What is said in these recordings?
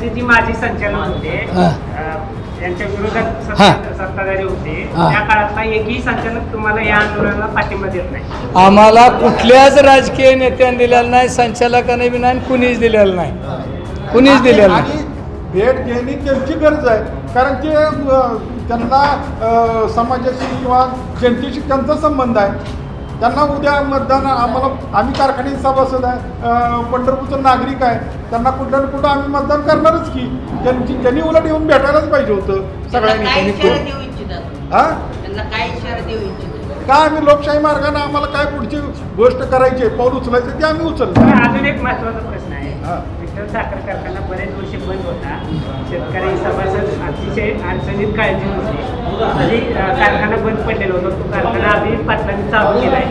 कारखान्याचे जी माजी संचालक होते हा. अं, यांच्या विरोधात. सत्ता- सत्ताधारी होते. त्या काळातला एकही संचालक तुम्हाला या आंदोलनाला पाठिंबा देत नाही. आम्हाला कुठल्याच राजकीय नेत्याने दिलेलं नाही संचालकाने बी नाही आणि कुणीच दिलेलं नाही. कुणीच दिलेलं नाही. भेट घेणे त्यांची गरज आहे. कारण की त्यांना समाजाशी किंवा जनतेशी त्यांचा संबंध आहे. त्यांना उद्या मतदान आम्हाला आम्ही कारखान्याचे सभासद आहे पंढरपूरचा नागरिक आहे त्यांना कुठं ना कुठं आम्ही मतदान करणारच की. त्यांची त्यांनी उलट येऊन भेटायलाच पाहिजे होतं सगळ्यांनी हा? त्यांना काय आम्ही लोकशाही मार्गाने आम्हाला काय पुढची गोष्ट करायची आहे, पाऊल उचलायचं ते आम्ही उचलतो. अजून एक महत्त्वाचा प्रश्न आहे. विठ्ठल साखर कारखाना बरेच वर्ष बंद होता. शेतकरी सभासद अतिशय अडचणीत काळजी होती आधी कारखाना बंद पडलेला होता. तो कारखाना आधी पाटलांनी चालू केलाय.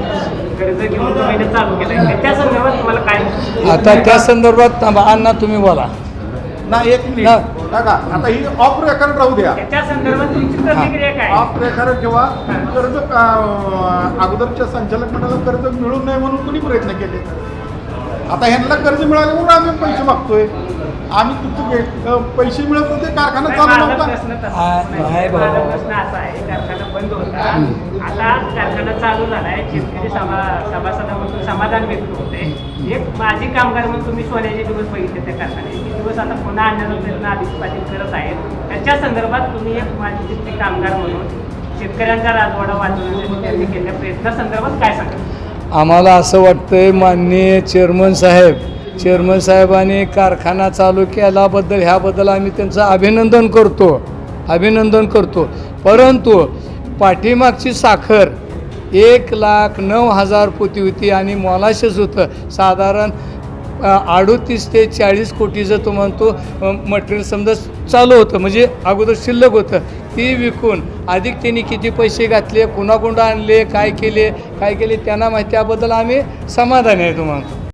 कर्ज घेऊन तुम्ही चालू केलाय. त्याच्या संदर्भात तुम्हाला काय आता त्या संदर्भात अण्णा तुम्ही बोला. ना एक मिनिट. ना. बघा आता ही ऑफ रेकॉर्ड राहू द्या. त्याच्या संदर्भात तुमची प्रतिक्रिया काय? ऑफ रेकॉर्ड जेव्हा कर्ज अगोदरच्या संचालक मंडळाला कर्ज मिळू नये म्हणून कुणी प्रयत्न केले? आता ह्यांना कर्ज मिळाले म्हणून आम्ही पैसे मागतोय. आम्ही तुमचे पैसे मिळत होते कारखाना चालू नव्हता. प्रश्न नाही. माझा असा आहे कारखाना बंद होता. आता कारखाना चालू झालाय शेतकरी सभा सभासदामधून समाधान व्यक्त होते एक माझी कामगार म्हणून तुम्ही सोन्याचे दिवस बघितले त्या कारखान्याचे. दिवस आता पुन्हा आणण्याचा प्रयत्न आदित्य पाटील करत आहेत. त्याच्या संदर्भात तुम्ही एक माझी जितके कामगार म्हणून शेतकऱ्यांचा राजवाडा वाचवण्यासाठी त्यांनी केलेल्या प्रयत्नासंदर्भात काय सांगा आम्हाला असं वाटतंय माननीय चेअरमन साहेब चेअरमन साहेबांनी कारखाना चालू केल्याबद्दल ह्याबद्दल आम्ही त्यांचं अभिनंदन करतो. अभिनंदन करतो. परंतु पाठीमागची साखर एक लाख नऊ हजार पोती होती आणि मोलाशेच होतं. साधारण अ, अडोतीस ते चाळीस कोटीचं तो म्हणतो मटेरियल समजा चालू होतं म्हणजे अगोदर शिल्लक होतं ती विकून अधिक त्यांनी किती पैसे घातले कुणाकुंडा आणले काय केले काय केले त्यांना माहिती त्याबद्दल आम्ही समाधानी आहे तुम्हाला